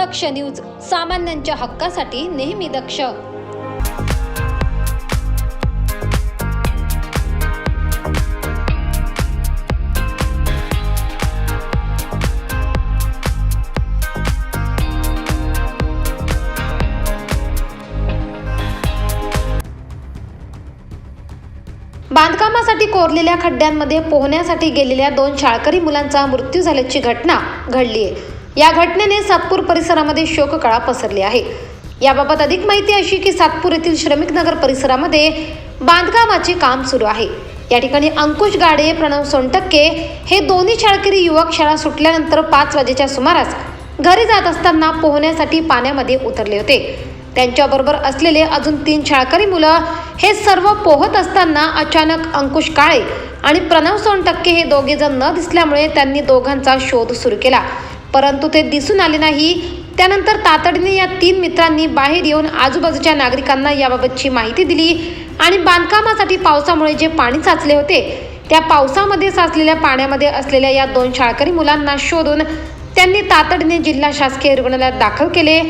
दक्ष news सामान्यांच्या हक्कासाठी नेहमी दक्ष. बांधकामासाठी कोरलेल्या खड्ड्यांमध्ये पोहण्यासाठी गेलेल्या दोन शाळकरी मुलांचा मृत्यू झाल्याची घटना घडली आहे या घटनेने सातपूर परिसरामध्ये शोककळा पसरली आहे. याबाबत अधिक माहिती अशी की सातपूर येथील श्रमिक नगर परिसरामध्ये बांधकामाचे काम सुरू आहे. या ठिकाणी अंकुश गाडे प्रणव सोनटक्के हे दोन्ही शाळकरी युवक शाळा सुटल्यानंतर पाच वाजेच्या सुमारास घरी जात असताना पोहण्यासाठी पाण्यामध्ये उतरले होते. त्यांच्याबरोबर असलेले अजून तीन शाळकरी मुलं हे सर्व पोहत असताना अचानक अंकुश काळे आणि प्रणव सोनटक्के हे दोघे जण न दिसल्यामुळे त्यांनी दोघांचा शोध सुरू केला. परंतु ते दिसून आले नाही. त्यानंतर तातडीने या तीन मित्रांनी बाहेर येऊन आजूबाजूच्या नागरिकांना याबाबतची माहिती दिली आणि बांधकामासाठी पावसामुळे जे पाणी साचले होते त्या पावसामध्ये साचलेल्या पाण्यामध्ये असलेल्या या दोन शाळकरी मुलांना शोधून त्यांनी तातडीने जिल्हा शासकीय रुग्णालयात दाखल केले.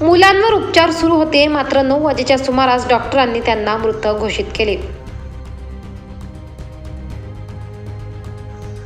मुलांवर उपचार सुरू होते मात्र नऊ वाजेच्या सुमारास डॉक्टरांनी त्यांना मृत घोषित केले.